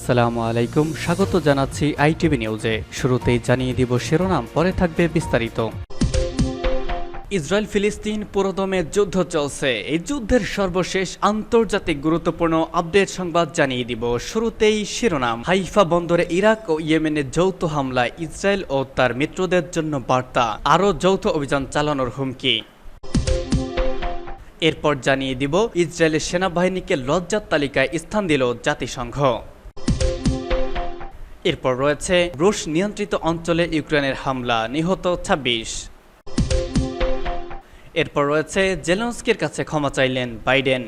আসসালামু আলাইকুম। স্বাগত জানাচ্ছি আইটিভি নিউজে। শুরুতেই জানিয়ে দিব শিরোনাম, পরে থাকবে বিস্তারিত। ইসরায়েল ফিলিস্তিন পুরোদমে যুদ্ধ চলছে। এই যুদ্ধের সর্বশেষ আন্তর্জাতিক গুরুত্বপূর্ণ আপডেট সংবাদ জানিয়ে দিব। শুরুতেই শিরোনাম, হাইফা বন্দরে ইরাক ও ইয়েমেনের যৌথ হামলায় ইসরায়েল ও তার মিত্রদের জন্য বার্তা। আরও যৌথ অভিযান চালানোর হুমকি। এরপর জানিয়ে দিব, ইসরায়েলের সেনাবাহিনীকে লজ্জার তালিকায় স্থান দিল জাতিসংঘ। এরপর রয়েছে রুশ নিয়ন্ত্রিত অঞ্চলে ইউক্রেনের হামলা, নিহত ২৬ এরপর রয়েছে জেলেন্সকির কাছে ক্ষমা চাইলেন বাইডেন।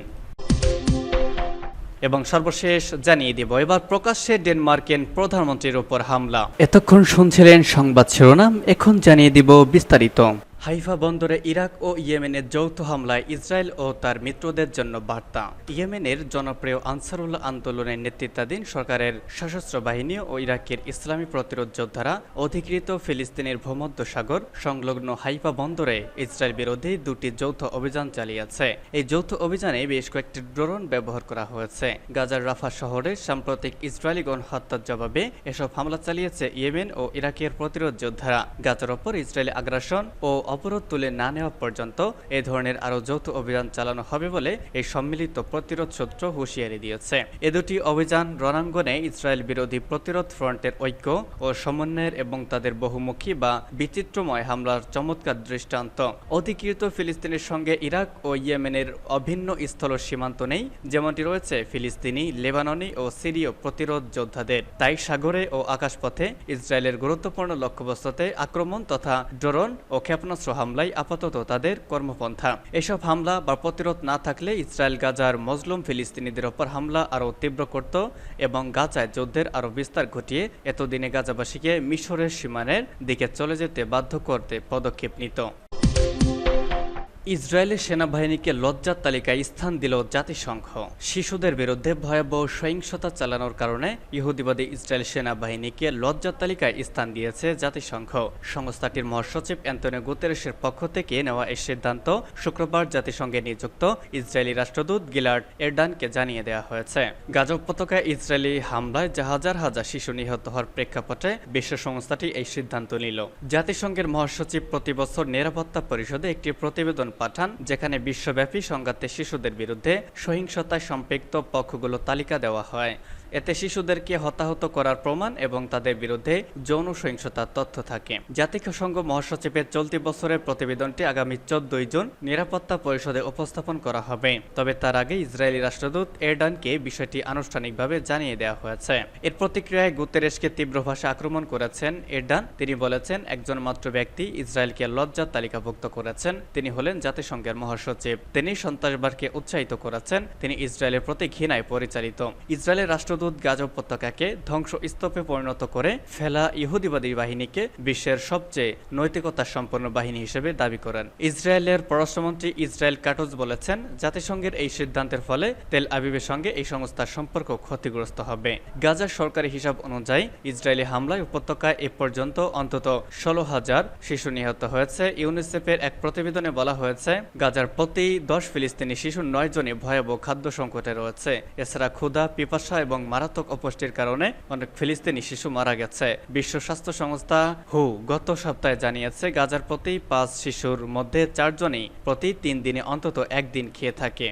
এবং সর্বশেষ জানিয়ে দিব, এবার প্রকাশ্যে ডেনমার্কের প্রধানমন্ত্রীর উপর হামলা। এতক্ষণ শুনছিলেন সংবাদ শিরোনাম, এখন জানিয়ে দিব বিস্তারিত। হাইফা বন্দরে ইরাক ও ইয়েমেনের যৌথ হামলায় ইসরায়েল ও তার মিত্রদের জন্য বার্তা। ইয়েমেনের জনপ্রিয় আনসারুল্লাহ আন্দোলনের নেতৃত্বাধীন সরকারের সশস্ত্র বাহিনী ও ইরাকের ইসলামী প্রতিরোধ যোদ্ধারা অধিকৃত ফিলিস্তিনের ভূমধ্যসাগর সংলগ্ন হাইফা বন্দরে ইসরায়েল বিরোধী দুটি যৌথ অভিযান চালিয়েছে। এই যৌথ অভিযানে বেশ কয়েকটি ড্রোন ব্যবহার করা হয়েছে। গাজার রাফা শহরে সাম্প্রতিক ইসরায়েলি গণহত্যার জবাবে এসব হামলা চালিয়েছে ইয়েমেন ও ইরাকের প্রতিরোধ যোদ্ধারা। গাজার ওপর ইসরায়েলি আগ্রাসন ও অবরোধ তুলে না নেওয়া পর্যন্ত এ ধরনের আরও যৌথ অভিযান চালানো হবে বলে এই সম্মিলিত প্রতিরোধ সূত্র হুঁশিয়ারি দিয়েছে। এ দুটি অভিযান রণাঙ্গনে ইসরায়েল বিরোধী প্রতিরোধ ফ্রন্টের ঐক্য ও সমন্বয়ের এবং তাদের বহুমুখী বা বিচিত্রময় হামলার চমৎকার দৃষ্টান্ত। অধিকৃত ফিলিস্তিনের সঙ্গে ইরাক ও ইয়েমেনের অভিন্ন স্থল সীমান্ত নেই, যেমনটি রয়েছে ফিলিস্তিনি, লেবাননি ও সিরীয় প্রতিরোধ যোদ্ধাদের। তাই সাগরে ও আকাশপথে ইসরায়েলের গুরুত্বপূর্ণ লক্ষ্যবস্তুতে আক্রমণ তথা ড্রোন ও ক্ষেপণাস্ত্র হামলাই আপাতত তাদের কর্মপন্থা। এসব হামলা বা প্রতিরোধ না থাকলে ইসরায়েল, গাজার মজলুম ফিলিস্তিনিদের ওপর হামলা আরও তীব্র করত এবং গাজায় যুদ্ধের আরও বিস্তার ঘটিয়ে এতদিনে গাজাবাসীকে মিশরের সীমানের দিকে চলে যেতে বাধ্য করতে পদক্ষেপ নিত। ইসরায়েলের সেনাবাহিনীকে লজ্জার তালিকায় স্থান দিল জাতিসংঘ। শিশুদের বিরুদ্ধে ভয়াবহ সহিংসতা চালানোর কারণে ইহুদিবাদী ইসরায়েল সেনাবাহিনীকে লজ্জার তালিকায় স্থান দিয়েছে জাতিসংঘ। সংস্থাটির মহাসচিব অ্যান্তনি গুতেরেসের পক্ষ থেকে নেওয়া এই সিদ্ধান্ত শুক্রবার জাতিসংঘে নিযুক্ত ইসরায়েলি রাষ্ট্রদূত গিলার্ড এরডানকে জানিয়ে দেওয়া হয়েছে। গাজা উপত্যকায় ইসরায়েলি হামলায় যা হাজার হাজার শিশু নিহত হওয়ার প্রেক্ষাপটে বিশ্ব সংস্থাটি এই সিদ্ধান্ত নিল। জাতিসংঘের মহাসচিব প্রতি বছর নিরাপত্তা পরিষদে একটি প্রতিবেদন পাঠান যেখানে বিশ্বব্যাপী সংঘাতে শিশুদের বিরুদ্ধে সহিংসতায় সম্পৃক্ত পক্ষগুলো তালিকা দেওয়া হয়। এতে শিশুদেরকে হতাহত করার প্রমাণ এবং তাদের বিরুদ্ধে যৌন সহিংসতার তথ্য থাকে। জাতিসংঘ মহাসচিবের চলতি বছরের প্রতিবেদনটি আগামী চোদ্দই জুন নিরাপত্তা পরিষদে উপস্থাপন করা হবে। তবে তার আগে ইসরায়েলি রাষ্ট্রদূত এরডানকে বিষয়টি আনুষ্ঠানিকভাবে জানিয়ে দেওয়া হয়েছে। এর প্রতিক্রিয়ায় গুতেরেশকে তীব্র ভাষা আক্রমণ করেছেন এরডান। তিনি বলেছেন, একজন মাত্র ব্যক্তি ইসরায়েলকে লজ্জার তালিকাভুক্ত করেছেন। তিনি হলেন জাতিসংঘের মহাসচিব। তিনি সন্ত্রাসবাদকে উৎসাহিত করেছেন। তিনি ইসরায়েলের প্রতি ঘৃণায় পরিচালিত। ইসরায়েলের রাষ্ট্রদূত গাজা উপত্যকাকে ধ্বংস স্তূপে পরিণত করে ফেলা ইহুদিবাদী বাহিনীকে বিশ্বের সবচেয়ে নৈতিকতা সম্পন্ন বাহিনী হিসেবে দাবি করেন। ইসরায়েলের পররাষ্ট্রমন্ত্রী ইসরায়েল কাটুজ বলেছেন, জাতিসংঘের এই সিদ্ধান্তের ফলে তেল আবিবের সঙ্গে এই সংস্থার সম্পর্ক ক্ষতিগ্রস্ত হবে। গাজার সরকারি হিসাব অনুযায়ী ইসরায়েলি হামলায় উপত্যকায় এ পর্যন্ত অন্তত ষোলো হাজার শিশু নিহত হয়েছে। ইউনিসেফের এক প্রতিবেদনে বলা হয়েছে, গাজার প্রতি দশ ফিলিস্তিনি শিশু নয় জনে ভয়াবহ খাদ্য সংকটে রয়েছে। এছাড়া ক্ষুধা, পিপাসা এবং মারাত্মক অপুষ্টির কারণে অনেক ফিলিস্তিনি শিশু মারা গেছে। বিশ্ব স্বাস্থ্য সংস্থা হু গত সপ্তাহে জানিয়েছে, গাজার প্রতি পাঁচ শিশুর মধ্যে চারজনই প্রতি তিন দিনে অন্তত একদিন খেয়ে থাকে।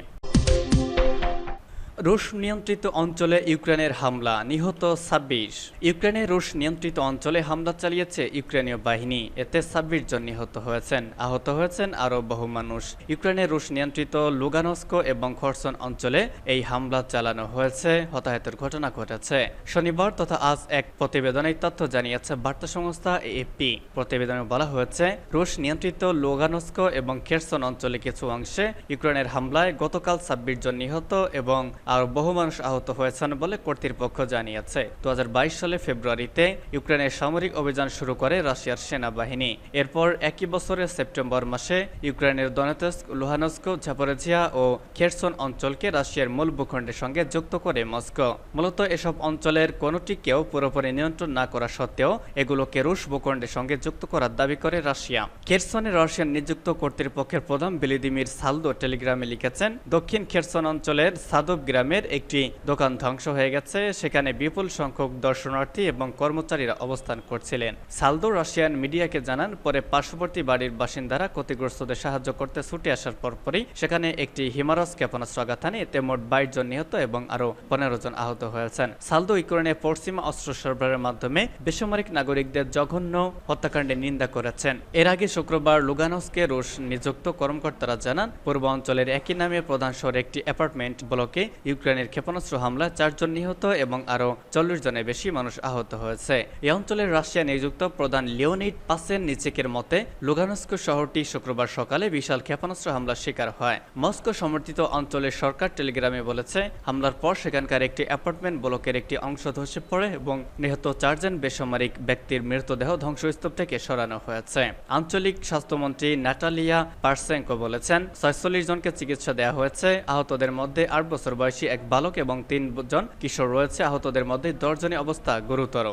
রুশ নিয়ন্ত্রিত অঞ্চলে ইউক্রেনের হামলা, নিহত ছাব্বিশ। ইউক্রেনের রুশ নিয়ন্ত্রিত অঞ্চলে হামলা চালিয়েছে ইউক্রেনীয় বাহিনী। এতে ছাব্বিশ জন নিহত হয়েছেন, আহত হয়েছেন আরও বহু মানুষ। ইউক্রেনের রুশ নিয়ন্ত্রিত লুগানস্কো এবং খরসন অঞ্চলে এই হামলা চালানো হয়েছে। হতাহতের ঘটনা ঘটেছে। শনিবার তথা আজ এক প্রতিবেদনে তথ্য জানিয়েছে বার্তা সংস্থা এপি প্রতিবেদনে বলা হয়েছে, রুশ নিয়ন্ত্রিত লোগানস্কো এবং খেরসন অঞ্চলে কিছু অংশে ইউক্রেনের হামলায় গতকাল ছাব্বিশ জন নিহত এবং আর বহু মানুষ আহত হয়েছেন বলে কর্তৃপক্ষ জানিয়েছে। দু হাজার বাইশ সালে ফেব্রুয়ারিতে ইউক্রেনের সামরিক অভিযান শুরু করে রাশিয়ার সেনাবাহিনী। এরপর একই বছরের সেপ্টেম্বর মাসে ইউক্রেনের দনেতস্ক, লুহানস্কো ঝাপরেজিয়া ও খেরসন অঞ্চলকে রাশিয়ার মূল ভূখণ্ডের সঙ্গে যুক্ত করে মস্কো। মূলত এসব অঞ্চলের কোনোটিকেও পুরোপুরি নিয়ন্ত্রণ না করা সত্ত্বেও এগুলোকে রুশ ভূখণ্ডের সঙ্গে যুক্ত করার দাবি করে রাশিয়া। খেরসনে রাশিয়ান নিযুক্ত কর্তৃপক্ষের প্রধান বিলিদিমির সালদো টেলিগ্রামে লিখেছেন, দক্ষিণ খেরসন অঞ্চলের সাদব গ্রামে গ্রামের একটি দোকান ধ্বংস হয়ে গেছে। সেখানে বিপুল সংখ্যক দর্শনার্থী এবং কর্মচারীরা অবস্থান করছিলেন। সালদো রাশিয়ান মিডিয়াকে জানান, পরে পার্শ্ববর্তী বাড়ির বাসিন্দারা ক্ষতিগ্রস্তদের সাহায্য করতে ছুটে আসার পরপরই সেখানে একটি হিমারস ক্ষেপণাস্ত্র আঘাত হানে এতে মোট বাইশ জন নিহত এবং আরও পনেরো জন আহত হয়েছেন। সালদো ইউক্রেনে পশ্চিমা অস্ত্র সরবরাহের মাধ্যমে বেসামরিক নাগরিকদের জঘন্য হত্যাকাণ্ডের নিন্দা করেছেন। এর আগে শুক্রবার লুগানস্কে রুশ নিযুক্ত কর্মকর্তারা জানান, পূর্ব অঞ্চলের একই নামে প্রধান শহরে একটি অ্যাপার্টমেন্ট ব্লকে ইউক্রেনের ক্ষেপণাস্ত্র হামলায় চারজন নিহত এবং আরও চল্লিশ জনের বেশি মানুষ আহত হয়েছে। এই অঞ্চলের রাশিয়া নিযুক্ত প্রধান লিওনিড পাসেন নিচেকের মতে, লুগানস্ক শহরটি শুক্রবার সকালে বিশাল ক্ষেপণাস্ত্র হামলার শিকার হয়। মস্কো সমর্থিত অঞ্চলের সরকার টেলিগ্রামে বলেছে, হামলার পর সেখানকার একটি অ্যাপার্টমেন্ট ব্লকের একটি অংশ ধসে পড়ে এবং নিহত চারজন বেসামরিক ব্যক্তির মৃতদেহ ধ্বংসস্তূপ থেকে সরানো হয়েছে। আঞ্চলিক স্বাস্থ্যমন্ত্রী নাটালিয়া পার্সেঙ্কো বলেছেন, ছয়চল্লিশ জনকে চিকিৎসা দেওয়া হয়েছে, আহতদের মধ্যে আট বছর বয়সী এক বালক এবং তিনজন কিশোর রয়েছে। আহতদের মধ্যে দশজনের অবস্থা গুরুতর।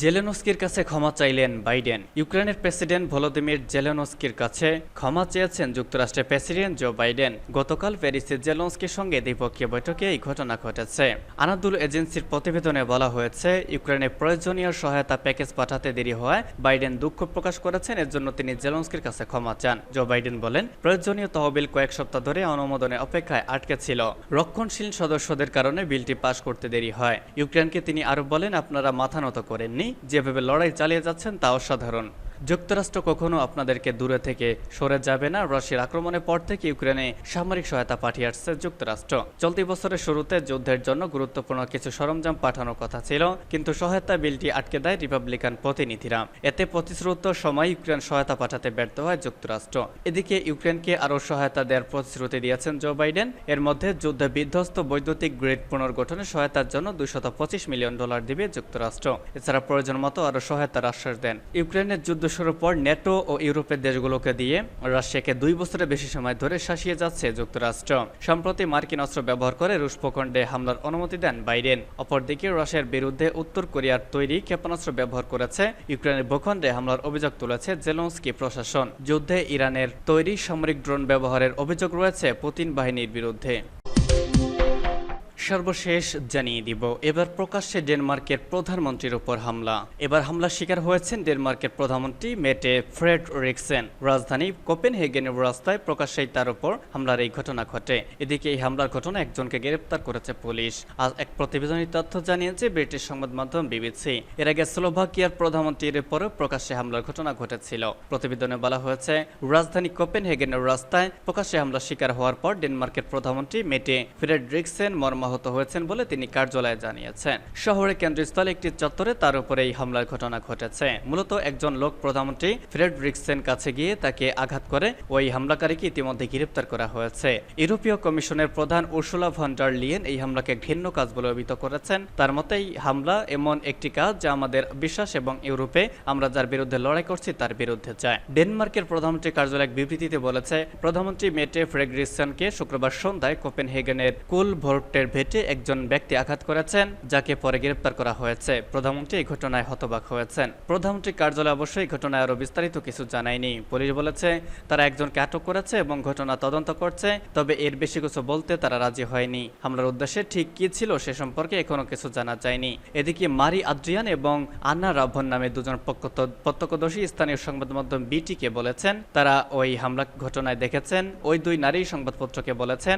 জেলেনস্কির কাছে ক্ষমা চাইলেন বাইডেন। ইউক্রেনের প্রেসিডেন্ট ভলোদিমির জেলেনস্কির কাছে ক্ষমা চেয়েছেন যুক্তরাষ্ট্রের প্রেসিডেন্ট জো বাইডেন। গতকাল প্যারিসে জেলেনস্কির সঙ্গে দ্বিপক্ষীয় বৈঠকে এই ঘটনা ঘটেছে। আনাদুল এজেন্সির প্রতিবেদনে বলা হয়েছে, ইউক্রেনে প্রয়োজনীয় সহায়তা প্যাকেজ পাঠাতে দেরি হওয়ায় বাইডেন দুঃখ প্রকাশ করেছেন, এর জন্য তিনি জেলেনস্কির কাছে ক্ষমা চান। জো বাইডেন বলেন, প্রয়োজনীয় তহবিল কয়েক সপ্তাহ ধরে অনুমোদনের অপেক্ষায় আটকে ছিল। রক্ষণশীল সদস্যদের কারণে বিলটি পাশ করতে দেরি হয়। ইউক্রেনকে তিনি আরও বলেন, আপনারা মাথা নত করেননি। যেভাবে লড়াই চালিয়ে যাচ্ছেন তা অসাধারণ। যুক্তরাষ্ট্র কখনো আপনাদেরকে দূরে থেকে সরে যাবে না। রাশিয়ার আক্রমণের পর থেকে ইউক্রেনে সামরিক সহায়তা পাঠিয়ে আসছে যুক্তরাষ্ট্র। চলতি বছরের শুরুতে যুদ্ধের জন্য গুরুত্বপূর্ণ কিছু সরঞ্জাম পাঠানোর কথা ছিল, কিন্তু সহায়তা বিলটি আটকে দেয় রিপাবলিকান প্রতিনিধিরা। এতে প্রতিশ্রুত সময় ইউক্রেন সহায়তা পাঠাতে ব্যর্থ হয় যুক্তরাষ্ট্র। এদিকে ইউক্রেনকে আরও সহায়তা দেওয়ার প্রতিশ্রুতি দিয়েছেন জো বাইডেন। এর মধ্যে যুদ্ধে বিধ্বস্ত বৈদ্যুতিক গ্রিড পুনর্গঠনে সহায়তার জন্য পঁচিশ মিলিয়ন ডলার দিবে যুক্তরাষ্ট্র। এছাড়া প্রয়োজন মতো আরও সহায়তার আশ্বাস দেন। ইউক্রেনের যুদ্ধ শুরুর পর নেটো ও ইউরোপের দেশগুলোকে দিয়ে রাশিয়াকে দুই বছরের বেশি সময় ধরে শাসিয়ে যাচ্ছে যুক্তরাষ্ট্র। সম্প্রতি মার্কিন অস্ত্র ব্যবহার করে রুশ ভূখণ্ডে হামলার অনুমতি দেন বাইডেন। অপরদিকে রাশিয়ার বিরুদ্ধে উত্তর কোরিয়ার তৈরি ক্ষেপণাস্ত্র ব্যবহার করেছে ইউক্রেনের ভূখণ্ডে হামলার অভিযোগ তুলেছে জেলন্সকি প্রশাসন। যুদ্ধে ইরানের তৈরি সামরিক ড্রোন ব্যবহারের অভিযোগ রয়েছে পুতিন বাহিনীর বিরুদ্ধে। সর্বশেষ জানিয়ে দিব, এবার প্রকাশ্যে ডেনমার্কের প্রধানমন্ত্রীর উপর হামলা। এবার হামলার শিকার হয়েছেন ডেনমার্কের প্রধানমন্ত্রী মেটে ফ্রেড রিক্সেন। রাজধানী কোপেনহেগেনের রাস্তায় প্রকাশ্যেই তার উপর হামলার এই ঘটনা ঘটে। এদিকে এই হামলার ঘটনা একজনকে গ্রেপ্তার করেছে পুলিশ। আজ এক প্রতিবেদনী তথ্য জানিয়েছে ব্রিটিশ সংবাদ মাধ্যম বিবিসি। এর আগে স্লোভাকিয়ার প্রধানমন্ত্রীর উপরও প্রকাশ্যে হামলার ঘটনা ঘটেছিল। প্রতিবেদনে বলা হয়েছে, রাজধানী কোপেনহেগেনের রাস্তায় প্রকাশ্যে হামলার শিকার হওয়ার পর ডেনমার্কের প্রধানমন্ত্রী মেটে ফ্রেড রিক্সেন মর্মাহত হয়েছেন বলে তিনি কার্যালয়ে জানিয়েছেন। শহরের কেন্দ্রস্থলে একটি চত্বরে তার উপরে এই হামলার ঘটনা ঘটেছে। মূলত একজন লোক প্রধানমন্ত্রী ফ্রেড রিক্সেন কাছে গিয়ে তাকে আঘাত করে ওই হামলাকারীকে ইতিমধ্যে গ্রেপ্তার করা হয়েছে। ইউরোপীয় কমিশনের প্রধান উর্সুলা ভন্ডার লিয়েন এই হামলাকে ঘৃণ্য কাজ বলে অভিহিত করেছেন। তার মতে এই হামলা এমন একটি কাজ যা আমাদের বিশ্বাস এবং ইউরোপে আমরা যার বিরুদ্ধে লড়াই করছি তার বিরুদ্ধে যায়। ডেনমার্কের প্রধানমন্ত্রী কার্যালয় এক বিবৃতিতে বলেছে, প্রধানমন্ত্রী মেটে ফ্রেগরিসনকে শুক্রবার সন্ধ্যায় কোপেনহেগেনের কুল ভোর্টের ভেটে একজন ব্যক্তি আঘাত করেছেন, যাকে পরে গ্রেপ্তার করা হয়েছে। প্রধানমন্ত্রী এই ঘটনায় হতবাক হয়েছেন। প্রধানমন্ত্রী কার্যালয় অবশ্যই ঘটনায় আরও বিস্তারিত কিছু জানায়নি। পুলিশ বলেছে, তারা একজনকে আটক করেছে এবং ঘটনা তদন্ত করছে, তবে এর বেশি কিছু বলতে তারা রাজি হয়নি। হামলার উদ্দেশ্যে ঠিক কি ছিল সে সম্পর্কে এখনও কিছু জানা যায়নি। এদিকে মারি আদ্রিয়ান এবং আন্না রাভন নামে দুজন প্রত্যক্ষদর্শী স্থানীয় সংবাদ মাধ্যম বিটিকে বলেছেন, তারা ওই হামলা ঘটনায় দেখেছেন। ওই দুই নারী সংবাদপত্রকে বলেছেন